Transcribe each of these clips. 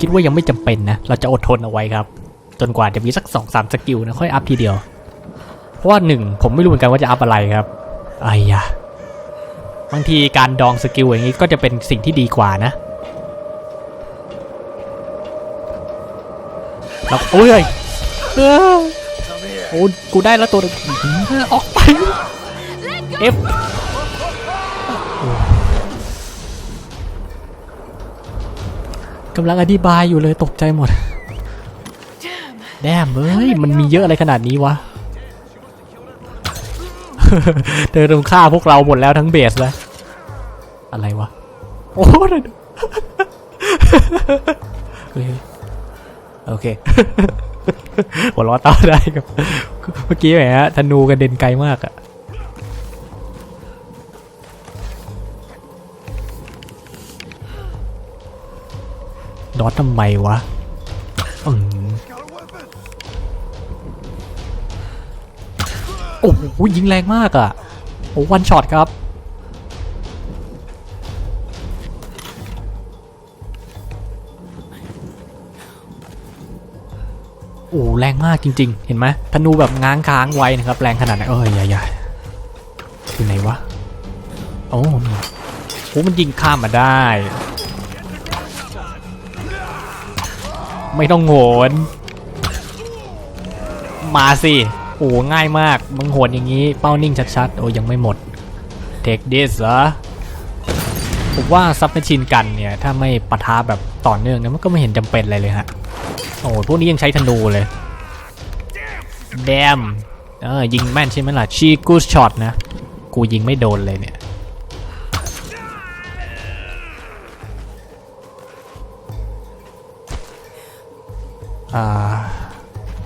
คิดว่ายังไม่จำเป็นนะ เราจะอดทนเอาไว้ครับ จนกว่าจะมีสักสองสามสกิลนะค่อยอัพทีเดียว เพราะว่าหนึ่งผมไม่รู้เหมือนกันว่าจะอัพอะไรครับไอ้ยะบางทีการดองสกิลอย่างนี้ก็จะเป็นสิ่งที่ดีกว่านะแล้วโอ้ยเอ้ยโอ้กูได้แล้วตัวออกไป F กำลังอธิบายอยู่เลยตกใจหมด แดมเอ้ยมันมีเยอะอะไรขนาดนี้วะ เธอต้องฆ่าพวกเราหมดแล้วทั้งเบสแล้ว อะไรวะ โอ้ยเฮ้ยโอเคหัวเราะต่อได้ครับ เมื่อกี้แหมฮะธนูกระเด็นไกลมากอะ ดอททำไมวะอืมโอ้โหยิงแรงมากอะโอ้วันช็อตครับ โอ้แรงมากจริง ๆ เห็นไหมธนูแบบง้างค้างไว้นะครับ แรงขนาดไหนเอ้ยอย่าอย่าอยู่ไหนวะ โอ้โอ้มันยิงข้ามมาได้ ไม่ต้องโหนมาสิโอ้ง่ายมากมึงโหนอย่างนี้เป้านิ่งชัดๆ โอ้ยังไม่หมดเทคดิสเหรอผมว่าซับแมชชินกันเนี่ย ถ้าไม่ปะทะแบบต่อเนื่องเนี่ยมันก็ไม่เห็นจำเป็นอะไรเลยฮะ โอ้ยพวกนี้ยังใช้ธนูเลยแดมเออยิงแม่นใช่ไหมล่ะชีกูสช็อตนะ กูยิงไม่โดนเลยเนี่ย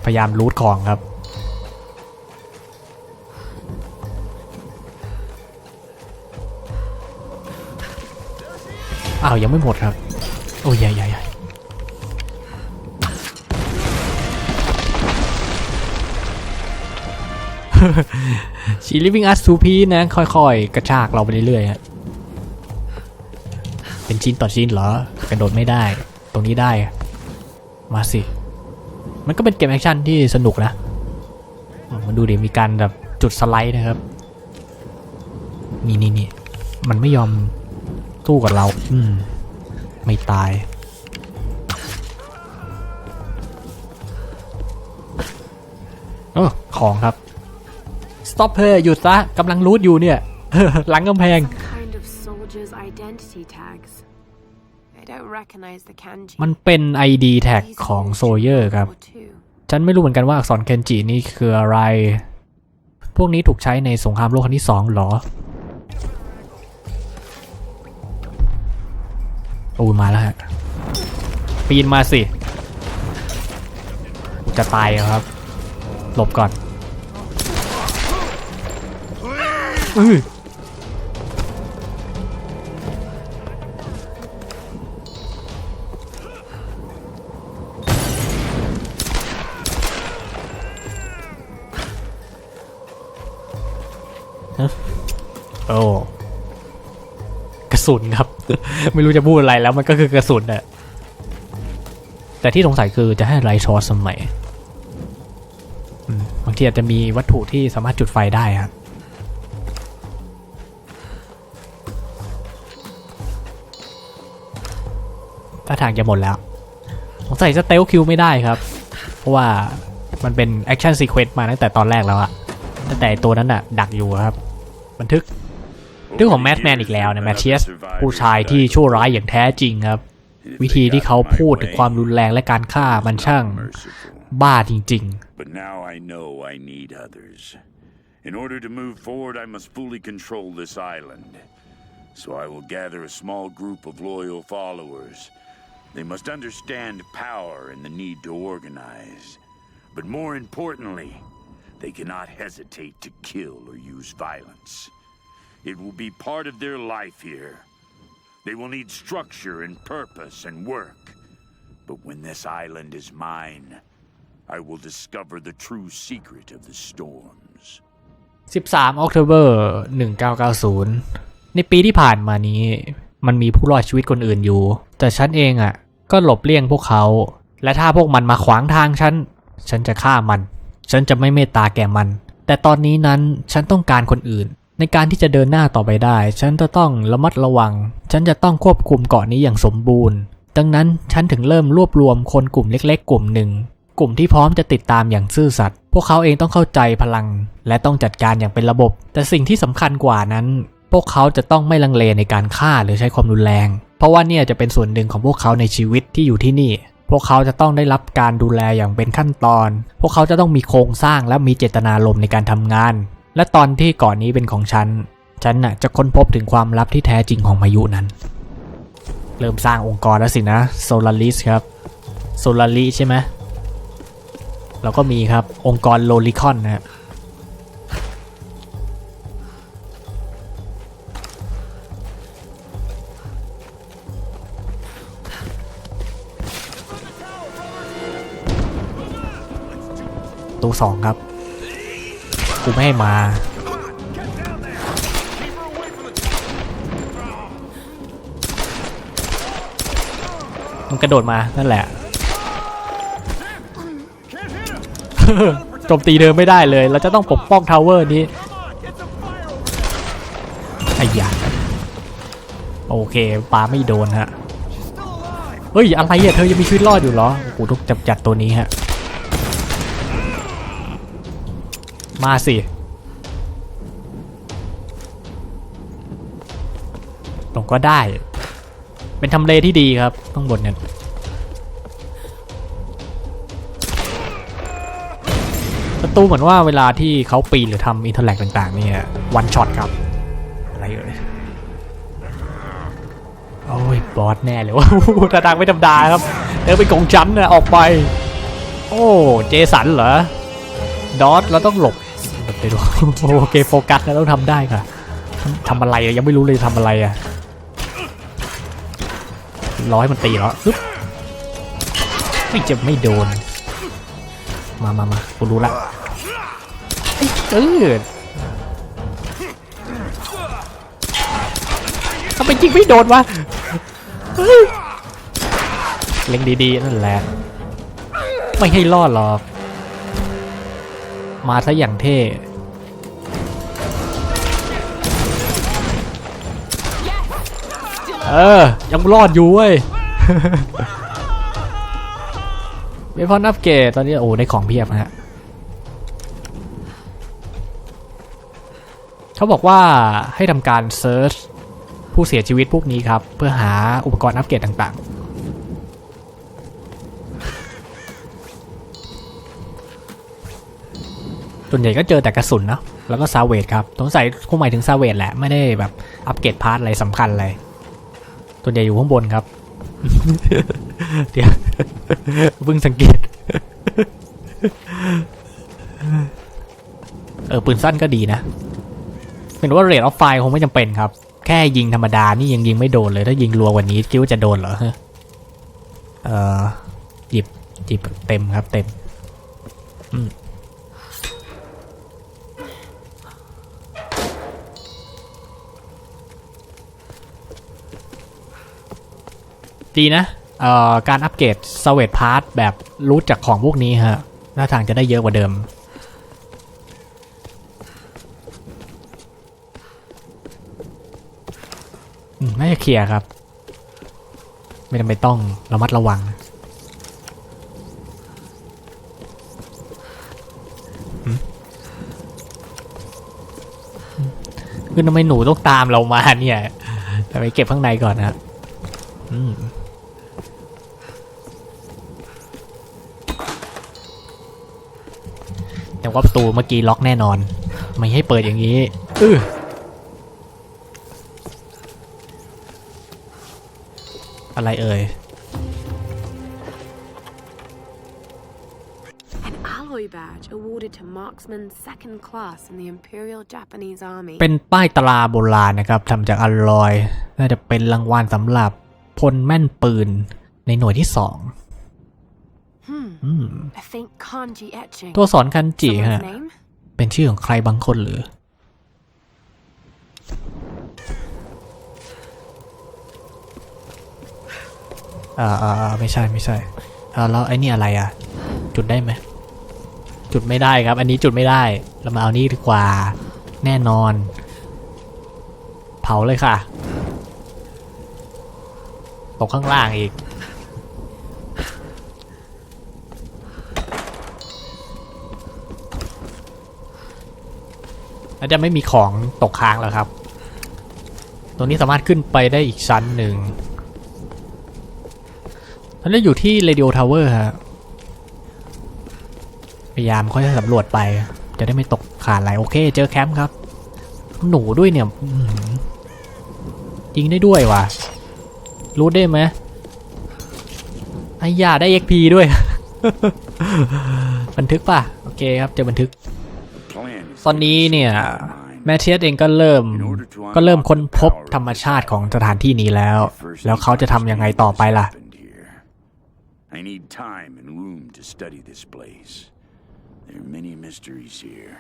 พยายามรูทของครับ อ้าว ยังไม่หมดครับ โอ้ยใหญ่ใหญ่ใหญ่ชี living us two piece นะ ค่อยๆ กระชากเราไปเรื่อยๆฮะเป็นชิ้นต่อชิ้นเหรอกระโดดไม่ได้ ตรงนี้ได้ มาสิ มันก็เป็นเกมแอคชั่นที่สนุกนะอืมมาดูดิมีการแบบจุดสไลด์นะครับ นี่นี่นี่มันไม่ยอมสู้กับเรา อืม ไม่ตาย เออของครับ stop her หยุดซะกำลังรูดอยู่เนี่ย หลังกำแพง Some kind of soldier's identity tags. I don't recognize the kanji. มันเป็น ID tag These ของ are โซเยอร์ครับ World War II. ฉันไม่รู้เหมือนกันว่าอักษรเคนจินี่คืออะไร พวกนี้ถูกใช้ในสงครามโลกครั้งที่สองเหรอ โอ้มาแล้วฮะ ปีนมาสิ จะตายแล้วครับ หลบก่อน อือ สุนครับ ไม่รู้จะพูดอะไรแล้วมันก็คือกระสุนอะแต่ที่สงสัยคือจะให้ไรชอสมัยอืมบางทีอาจจะมีวัตถุที่สามารถจุดไฟได้ครับถ้าทางจะหมดแล้วสงสัยสเตลคิวไม่ได้ครับ เพราะว่ามันเป็นแอคชั่นซีเควนต์มาตั้งแต่ตอนแรกแล้วอะตั้งแต่ตัวนั้นอะดักอยู่ครับ บันทึก รื่องของแมทแมนอีกแล้วนะแมทเชียสผู้ชายที่ชั่วร้ายอย่างแท้จริงครับ วิธีที่เขาพูดถึงความรุนแรงและการฆ่ามันช่างบ้าจริง But now I know I need others. In order to move forward, I must fully control this island. So I will gather a small group of loyal followers. They must understand power and the need to organize. But more importantly, they cannot hesitate to kill or use violence. It will be part of their life here. They will need structure and purpose and work. But when this island is mine, I will discover the true secret of the storms. 13 October 1990 ในปีที่ผ่านมานี้ มันมีผู้รอดชีวิตคนอื่นอยู่ แต่ฉันเองอะ่ะ ก็หลบเลี่ยงพวกเขา และถ้าพวกมันมาขวางทางฉัน ฉันจะฆ่ามัน ฉันจะไม่เมตตาแก่มัน แต่ตอนนี้นั้นฉันต้องการคนอื่น ในการที่จะเดินหน้าต่อไปได้ ฉันจะต้องระมัดระวัง ฉันจะต้องควบคุมเกาะนี้อย่างสมบูรณ์ ดังนั้นฉันถึงเริ่มรวบรวมคนกลุ่มเล็ก ๆ กลุ่มหนึ่ง กลุ่มที่พร้อมจะติดตามอย่างซื่อสัตย์ พวกเขาเองต้องเข้าใจพลัง และต้องจัดการอย่างเป็นระบบ แต่สิ่งที่สำคัญกว่านั้น พวกเขาจะต้องไม่ลังเลในการฆ่าหรือใช้ความรุนแรง เพราะว่าเนี่ยจะเป็นส่วนหนึ่งของพวกเขาในชีวิตที่อยู่ที่นี่ พวกเขาจะต้องได้รับการดูแลอย่างเป็นขั้นตอน พวกเขาจะต้องมีโครงสร้างและมีเจตนารมณ์ในการทำงาน และตอนที่ก่อนนี้เป็นของฉัน ฉันน่ะจะค้นพบถึงความลับที่แท้จริงของพายุนั้น เริ่มสร้างองค์กรแล้วสินะโซลาริสครับโซลาริใช่ไหมแล้วก็มีครับองค์กรโลลิคอนนะฮะตัวสองครับ กูไม่ให้มามันกระโดดมา นั่นแหละ โจมตีเดิมไม่ได้เลย เราจะต้องปกป้องทาวเวอร์นี้ไอ้ยาโอเคปาไม่โดนฮะ เฮ้ย อะไรอะ เธอยังมีชีวิตรอดอยู่เหรอ กูต้องจับจัดตัวนี้ฮะ มาสิลงก็ได้ เป็นทำเลที่ดีครับข้างบนเนี่ยประตูเหมือนว่าเวลาที่เขาปีนหรือทำอินเทอร์แลกต่างๆเนี่ยวันช็อตครับ อะไรเอ่ยโอ้ยบอสแน่เลยว่าท่าทางไม่ธรรมดาครับเดินไปกองชั้นนะออกไป โอ้ เจสันเหรอ ดอทเราต้องหลบ หลบไปดูโอเคโฟกัสนะต้องทำได้ค่ะทำอะไรยังไม่รู้เลยทำอะไรอะร้อยมันตีแล้วปึ๊บไม่จ็บไม่โดน มามามากูรู้ละเอ้ยเอทำไมยิงไม่โดนวะเล็งดีๆ นั่นแหละ ไม่ให้รอดหรอก มาซะอย่างเท่ เออ ยังรอดอยู่เว้ยเวพอนอัปเกรดตอนนี้โอ้ได้ของเพียบนะฮะเขาบอกว่าให้ทำการเซิร์ชผู้เสียชีวิตพวกนี้ครับ เพื่อหาอุปกรณ์อัปเกรดต่างๆ ส่วนใหญ่ก็เจอแต่กระสุนเนาะแล้วก็ซาเวดครับสงสัยคงหมายถึงซาเวดแหละ ไม่ได้แบบอัปเกรดพาร์ทอะไรสำคัญเลย ตัวใหญ่อยู่ข้างบนครับ เดี๋ยวเพิ่งสังเกต เออปืนสั้นก็ดีนะ เป็นว่าเรทออฟไฟคงไม่จำเป็นครับ แค่ยิงธรรมดานี่ยังยิงไม่โดนเลย ถ้ายิงรัวกว่านี้คิดว่าจะโดนเหรอเออหยิบหยิบเต็มครับเต็ม อืม ดีนะเอ่อการอัปเกรดสเวตพาร์ทแบบรู้จากของพวกนี้ฮะหน้าทางจะได้เยอะกว่าเดิมอืมน่าจะเคลียร์ครับ ไม่จำเป็นต้องระมัดระวัง คือทำไมหนูต้องตามเรามาเนี่ยไปเก็บข้างในก่อนนะอืม แต่ ว่าประตูเมื่อกี้ล็อกแน่นอน ไม่ให้เปิดอย่างนี้อืออะไรเอ่ย An alloy badge awarded to marksmen second class in the Imperial Japanese Army. เป็นป้ายตราโบราณนะครับทำจากอลลอย น่าจะเป็นรางวัลสำหรับพลแม่นปืนในหน่วยที่สอง Hmm. อืม A faint kanji etching. ตัวสอนคันจิ Someone's ฮะ name? เป็นชื่อของใครบางคนหรือเอ่อเอ่อเอ่อไม่ใช่ไม่ใช่เออแล้วไอ้นี่อะไรอะ จุดได้ไหม จุดไม่ได้ครับ อันนี้จุดไม่ได้ เรามาเอานี่ดีกว่า แน่นอน เผาเลยค่ะ ตกข้างล่างอีก แล้วจะไม่มีของตกค้างแล้วครับ ตรงนี้สามารถขึ้นไปได้อีกชั้นหนึ่งตอนนี้อยู่ที่ Radio Tower ฮะ พยายามค่อยๆสำรวจไป จะได้ไม่ตกขาดอะไรโอเค เจอแคมป์ครับ หนูด้วยเนี่ยยิงได้ด้วยว่ะ รู้ได้ไหมไอ้ยาได้ XP ด้วย บันทึกป่ะ โอเคครับจอบันทึก ตอนนี้เนี่ย mine. แมทเทียสเองก็เริ่มก็เริ่มค้นพบธรรมชาติของสถานที่นี้แล้ว First แล้วเขาจะทำยังไงต่อไปล่ะ happened here. I need time and room to study this place. There are many mysteries here.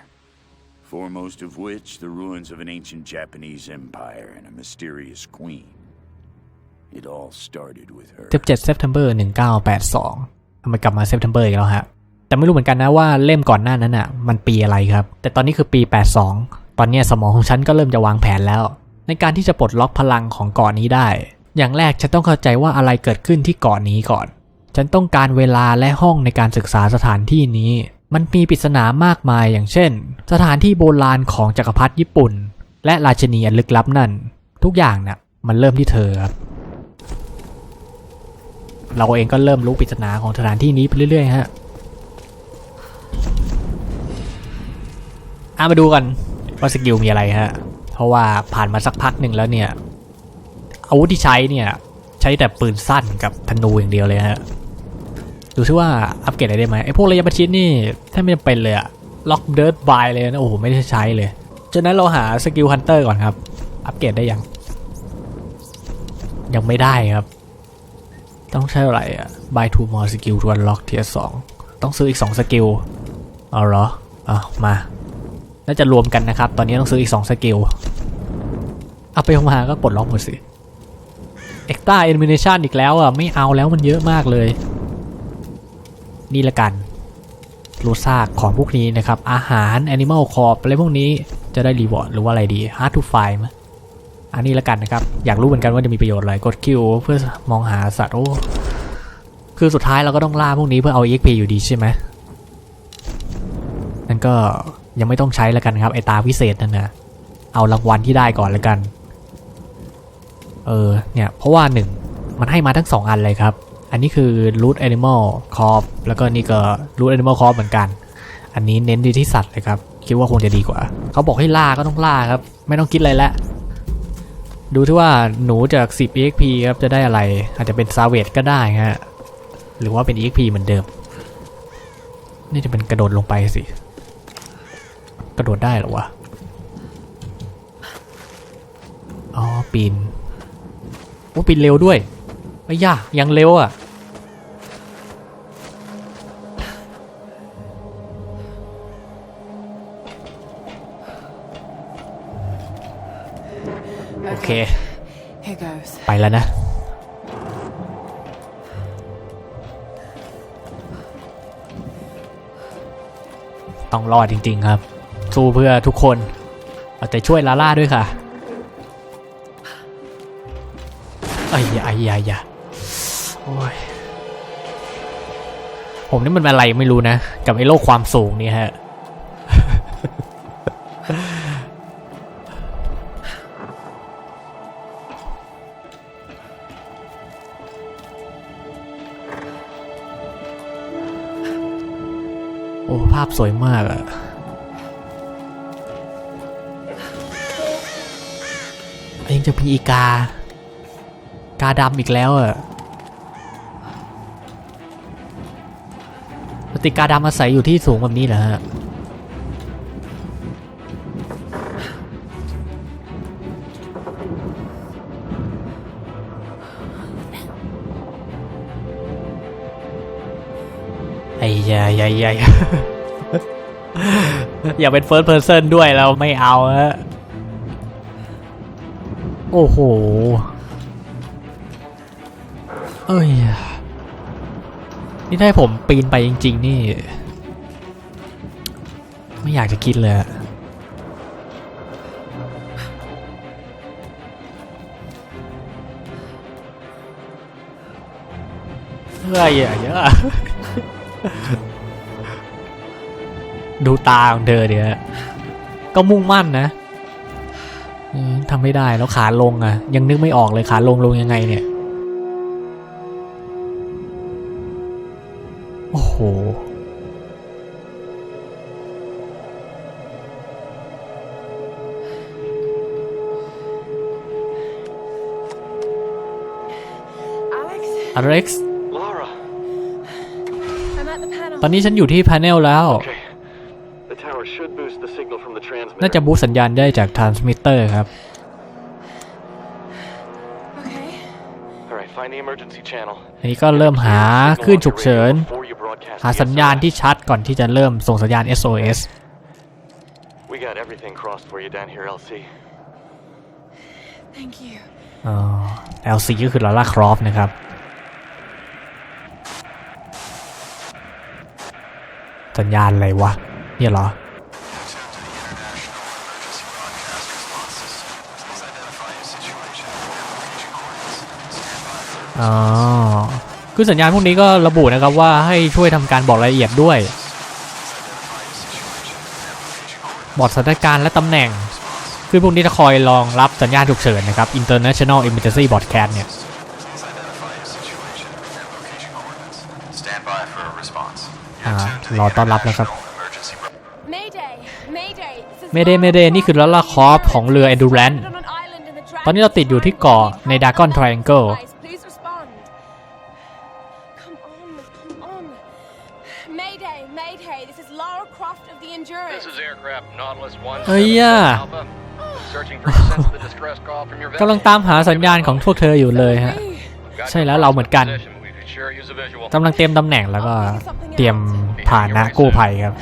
Foremost of which, the ruins of an ancient Japanese empire and a mysterious queen. It all started with her. 17 September 1982ทำไมกลับมา September อีกแล้วฮะ แต่ไม่รู้เหมือนกันนะว่าเล่มก่อนหน้านั้นอะ มันปีอะไรครับ แต่ตอนนี้คือปี 82 ตอนนี้สมองของฉันก็เริ่มจะวางแผนแล้ว ในการที่จะปลดล็อกพลังของเกาะนนี้ได้ อย่างแรกฉันต้องเข้าใจว่าอะไรเกิดขึ้นที่เกาะนนี้ก่อน ฉันต้องการเวลาและห้องในการศึกษาสถานที่นี้ มันมีปริศนามากมายอย่างเช่น สถานที่โบราณของจักรพรรดิญี่ปุ่น และราชินีอันลึกลับนั่น ทุกอย่างน่ะมันเริ่มที่เธอครับเราเองก็เริ่มรู้ปริศนาของสถานที่นี้ไปเรื่อยๆฮะ อามาดูกันว่าสกิลมีอะไรฮะ เพราะว่าผ่านมาสักพักหนึ่งแล้วเนี่ย อาวุธที่ใช้เนี่ยใช้แต่ปืนสั้นกับธนูอย่างเดียวเลยฮะ ดูซิว่าอัปเกรดอะไรได้ไหมไอพวกระยะประชิดนี่แทบไม่จำเป็นเลยอะล็อกเดิร์ดบายเลยนะโอ้โหไม่ได้ใช้เลยฉะนั้นเราหาสกิลฮันเตอร์ก่อนครับ อัปเกรดได้ยัง ยังไม่ได้ครับ ต้องใช้อะไรอะ buy two more skill to unlock tier 2ต้องซื้ออีก2สกิล เอาเหรออะมา น่าจะรวมกันนะครับ ตอนนี้ต้องซื้ออีก2สกิล เอาไปเอามาก็ปลดล็อกหมดสิ extra elimination อีกแล้วอะ ไม่เอาแล้วมันเยอะมากเลย นี่ละกันรูซากของพวกนี้นะครับ อาหาร animal corp อะไรพวกนี้จะได้รีวอร์ดหรือว่าอะไรดี hard to find มั้ยอันนี้ละกันนะครับ อยากรู้เหมือนกันว่าจะมีประโยชน์อะไรกดคิวเพื่อมองหาสัตว์โอ้คือสุดท้ายเราก็ต้องล่าพวกนี้เพื่อเอา EXP อยู่ดีใช่ไหม ก็ยังไม่ต้องใช้แล้วกันครับ ไอตาพิเศษนั่นนะเอารางวัลที่ได้ก่อนแล้วกัน เออ เนี่ย เพราะว่าหนึ่งมันให้มาทั้งสองอันเลยครับ อันนี้คือ Root Animal Corp แล้วก็นี่ก็ Root Animal Corp เหมือนกัน อันนี้เน้นดีที่สัตว์เลยครับ คิดว่าคงจะดีกว่า เขาบอกให้ล่าก็ต้องล่าครับ ไม่ต้องคิดอะไรแล้วดูที่ว่าหนูจาก 10 EXP ครับ จะได้อะไร อาจจะเป็นซาเวตก็ได้ฮะ หรือว่าเป็น EXP เหมือนเดิม นี่จะเป็นกระโดดลงไปสิ กระโดดได้หรอวะ อ๋อ ปีนโอ้ปีนเร็วด้วยไอ้ย่ายังเร็วอะ โอเค ไปแล้วนะต้องรอดจริง ๆ ครับ สู้เพื่อทุกคนเอาใจช่วยลาล่าด้วยค่ะไอ้ยาไอ้ยาไอ้ยาโอ้ยผมนี่มันอะไรไม่รู้นะ กับไอ้โลกความสูงนี่ฮะโอ้ภาพสวยมากอะ ยังจะมีอีกา กาดำอีกแล้วอะปกติกาดำอาศัยอยู่ที่สูงแบบนี้เหรอฮะไอ้ยายายายอย่าเป็น first person ด้วยเราไม่เอาฮะ โอ้โห เอ้ย นี่ถ้าผมปีนไปจริง ๆ นี่ ไม่อยากจะคิดเลยเฮ้ยเยอะดูตาของเธอเดี๋ยวก็มุ่งมั่นนะ ไม่ได้แล้วขาลงอะ ยังนึกไม่ออกเลยขาลงลงยังไงเนี่ย โอ้โห Alex, อเล็กซ์ Laura. I'm at the panel. ตอนนี้ฉันอยู่ที่พาเนลแล้ว Okay. The tower should boost the signal from the น่า transmitter. จะบูสต์สัญญาณได้จากทรานสมิเตอร์ครับ อันนี้ก็เริ่มหาคลื่นฉุกเฉิน Before you broadcast หาสัญญาณ PSI. ที่ชัดก่อนที่จะเริ่มส่งสัญญาณ SOS We got everything crossed for you down here, LC. Thank you. อ๋อ LC ก็คือลาล่าครอฟนะครับ สัญญาณอะไรวะ เนี่ยเหรอ อ๋อคือสัญญาณพวกนี้ก็ระบุนะครับว่าให้ช่วยทำการบอกรายละเอียดด้วย บอกสถานการณ์และตำแหน่ง คือพวกนี้จะคอยรองรับสัญญาณฉุกเฉินนะครับ International Emergency Broadcast เนี่ย Stand by for a response. อ่ารอต้อนรับนะครับ Emergency Mayday, Mayday. This is Mayday Laura Mayday from นี่คือลาล่าคอฟของเรือ Endurance Stranded on an island in the ตอนนี้เราติดอยู่ที่เกาะใน Dragon Triangle Please respond. The distress call from your กำลัง vessel. ตามหาสัญญาณของพวกเธออยู่เลยฮะ Got ใช่ your แล้วเราเหมือนกัน position. We could sure use a visual. กำลังเตรียมตำแหน่งแล้วก็เตรียมผ่านนะกู้ภัยครับ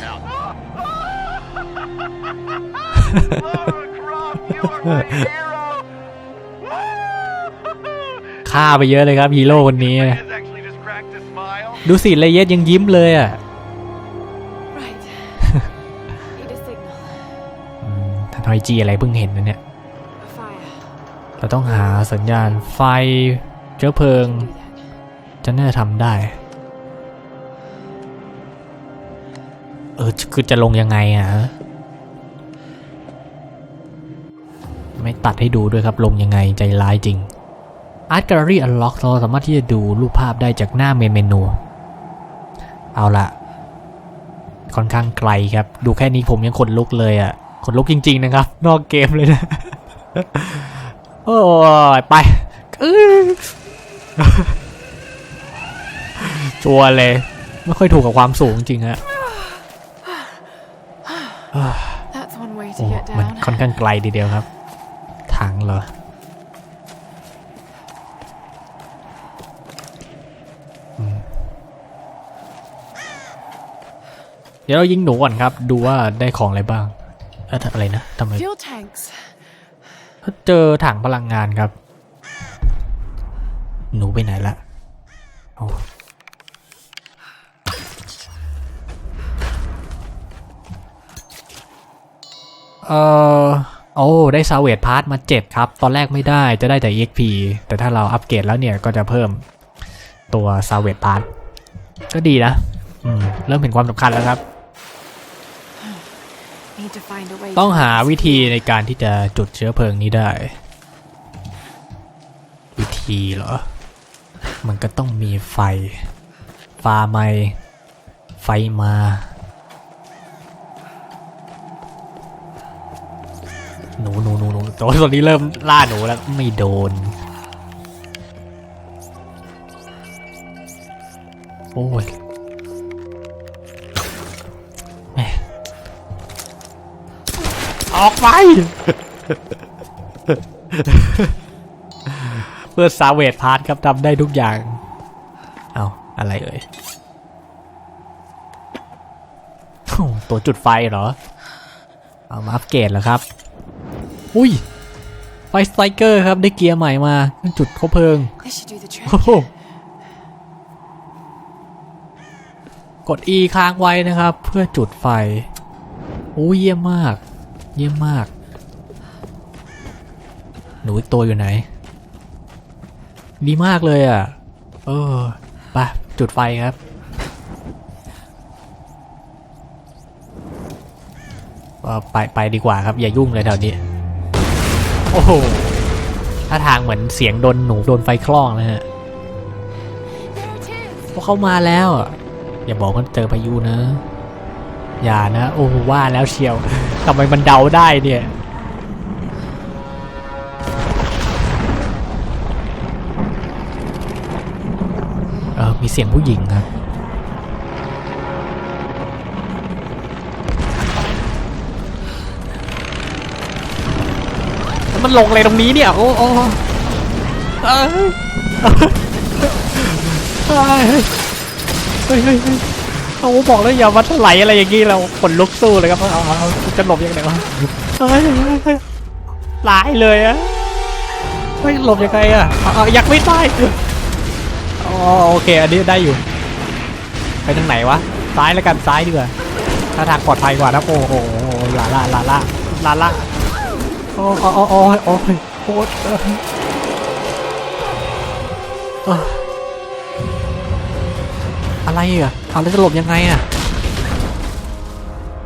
ฆ่าไปเยอะเลยครับฮีโร่คนนี้ actually just cracked a smile. ดูสิเลเยสยังยิ้มเลยอะ อยจีอะไรเพิ่งเห็นนะเนี่ย A fire. เราต้องหาสัญญาณไฟเชื้อเพลิง Do that. จะน่าจะทำได้ เออ คือจะลงยังไงอะฮะไม่ตัดให้ดูด้วยครับ ลงยังไงใจร้ายจริง Art Gallery Unlock เราสามารถที่จะดูรูปภาพได้จากหน้าเมนเมนู เอาละค่อนข้างไกลครับ ดูแค่นี้ผมยังขนลุกเลยอะ ขนลุกจริง ๆ นะครับ นอกเกมเลยนะ โอ้ย ไปอื้อชัวร์เลย ไม่ค่อยถูกกับความสูงจริงฮะ That's one way โอ้ to get มัน down. ค่อนข้างไกลทีเดียวครับถังเหรออืมเดี๋ยวเรายิงหนูก่อนครับ ดูว่าได้ของอะไรบ้างเอะอะไรนะทำไม Fuel tanks. เจอถังพลังงานครับ หนูไปไหนละโอ้เออโอ้ได้ซาเวตพาร์ทมา 7 ครับ ตอนแรกไม่ได้จะได้แต่ EXP แต่ถ้าเราอัปเกรดแล้วเนี่ยก็จะเพิ่มตัวซาเวตพาร์ทก็ดีนะอืมเริ่มเห็นความสำคัญแล้วครับ Need to find a way. ต้องหาวิธีในการที่จะจุดเชื้อเพลิงนี้ได้ วิธีเหรอ มันก็ต้องมีไฟฟ้าไหมไฟมาหนูหนูหนูหนูตัวตอนนี้เริ่มล่าหนูแล้วไม่โดน โอ้ย ออกไป เพื่อซาเวตพาร์ทครับทำได้ทุกอย่าง เอาอะไรเอ่ยตัวจุดไฟเหรอ เอามาอัปเกรดเหรอครับ อุ้ย ไฟสไตรเกอร์ครับได้เกียร์ใหม่มา จุดเขาเพลิงกด E ค้างไว้นะครับ เพื่อจุดไฟ โอ้เยี่ยมมาก เยี่ยมมาก หนูอีกตัวอยู่ไหน ดีมากเลยอะ เออไปจุดไฟครับ ไปไปดีกว่าครับ อย่ายุ่งเลยแถวนี้ โอ้โหถ้าทางเหมือนเสียงโดนหนูโดนไฟคล้องนะฮะพวกเขามาแล้วอะอย่าบอกว่าเจอพายุนะ อย่านะ โอ้ว่าแล้วเชียว ทำไมมันเดาได้เนี่ยเออมีเสียงผู้หญิงครับแล้วมันลงอะไรตรงนี้เนี่ย โอ้โอ้เอ้ยเอ้ยเฮ้ยเฮ้ยเฮ้ย เอาบอกแล้วอย่ามาถลายอะไรอย่างงี้เราขนลุกสู้เลยครับเอาเอาจะหลบยังไงวะหลายเลยอะเฮ้ยหลบยังไงอะเอาอยากไม่ตายอ๋อโอเค อันนี้ได้อยู่ ไปทางไหนวะซ้ายแล้วกันซ้ายดีกว่าถ้าทางปลอดภัยกว่านะโอ้โหลาล่าลาล่าลาล่าโอ้โอ้โอ้โอ้โอ้ยโคตรเอ อเอออะไรอะเอาแล้วจะหลบยังไงอะ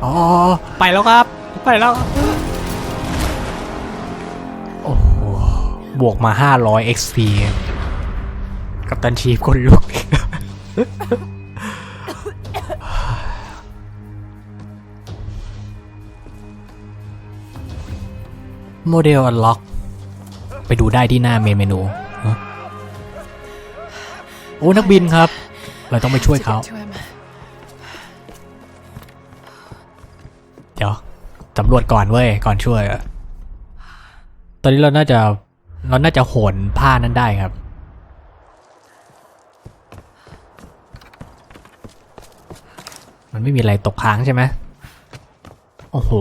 อ๋อไปแล้วครับ ไปแล้ว โอ้โห บวกมา 500 XP กับตันชีฟคนลุก โมเดล unlock ไปดูได้ที่หน้าเมนเมนูฮะโอ้ นักบินครับ เราต้องไปช่วยเขา เดี๋ยวสำรวจก่อนเว้ย ก่อนช่วย ตอนนี้เราน่าจะ เราน่าจะโหนผ้านั้นได้ครับ มันไม่มีอะไรตกค้างใช่ไหมโอ้โห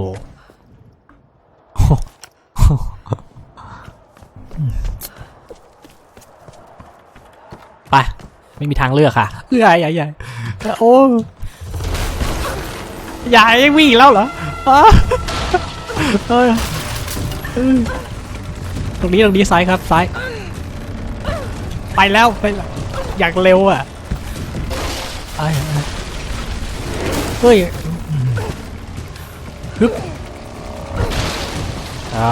ไป ไม่มีทางเลือกค่ะใหญ่ใหญ่ใหญ่โอ้ใหญ่ยังวิ่งแล้วเหรอตรงนี้ตรงนี้ซ้ายครับซ้าย ไปแล้วไปแล้วอยากเร็วอะเฮ้ยฮึบอ่า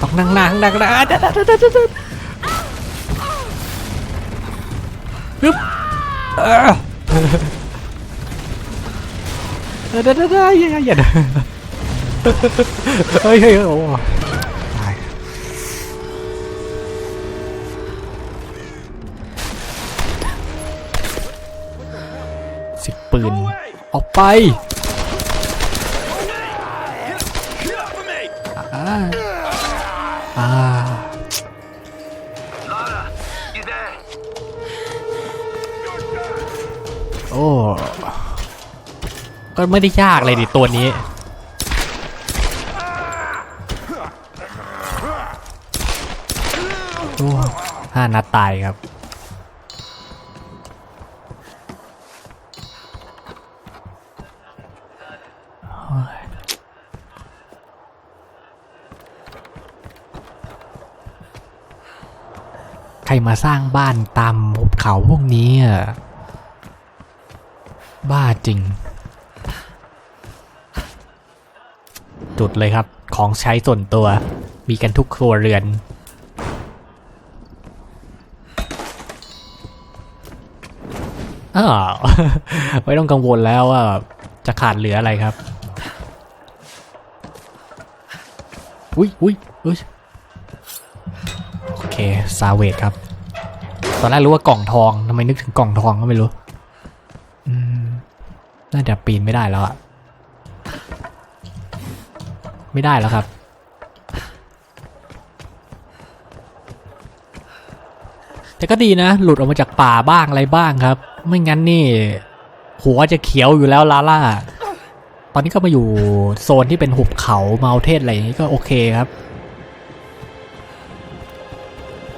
ต้องนั่งหน้าข้างหน้าข้างหน้าอะเดี๋ เออเดี๋ยวเดี๋ยวเดี๋ยวเยอย่าอย่าอย่าเฮ้ยเฮ้ยโอ้ตายสิบปืน ออกไป ก็ไม่ได้ยากเลยดิตัวนี้ โอ้ห้านัดตายครับ ใครมาสร้างบ้านตามหุบเขาพวกนี้อะบ้าจริง จุดเลยครับ ของใช้ส่วนตัว มีกันทุกครัวเรือน อ้าว ไม่ต้องกังวลแล้วว่าจะขาดเหลืออะไรครับ อุ้ยอุ้ยอุ้ยโอเค ซาเวตครับ ตอนแรกรู้ว่ากล่องทองทำไมนึกถึงกล่องทองก็ไม่รู้น่าจะปีนไม่ได้แล้วอะ ไม่ได้แล้วครับ แต่ก็ดีนะ หลุดออกมาจากป่าบ้างอะไรบ้างครับ ไม่งั้นนี่ หัวจะเขียวอยู่แล้วลาล่า ตอนนี้ก็มาอยู่โซนที่เป็นหุบเขาเมาเทสอะไรอย่างนี้ก็โอเคครับ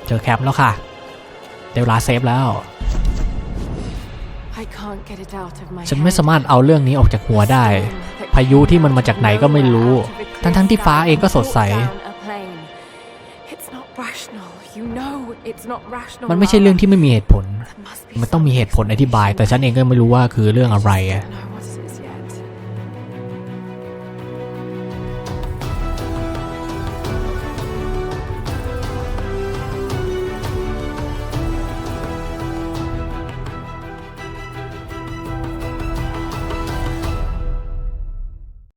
เจอแคมป์แล้วค่ะ เดวลาเซฟแล้ว ฉันไม่ head. สามารถเอาเรื่องนี้ออกจากหัวได้ พายุที่มันมาจากไหนก็ไม่รู้ ทั้งๆที่ฟ้าเองก็สดใส It's not rational. You know it's not rational. มันไม่ใช่เรื่องที่ไม่มีเหตุผล There must be มันต้องมีเหตุผลอธิบาย แต่ฉันเองก็ไม่รู้ว่าคือเรื่องอะไร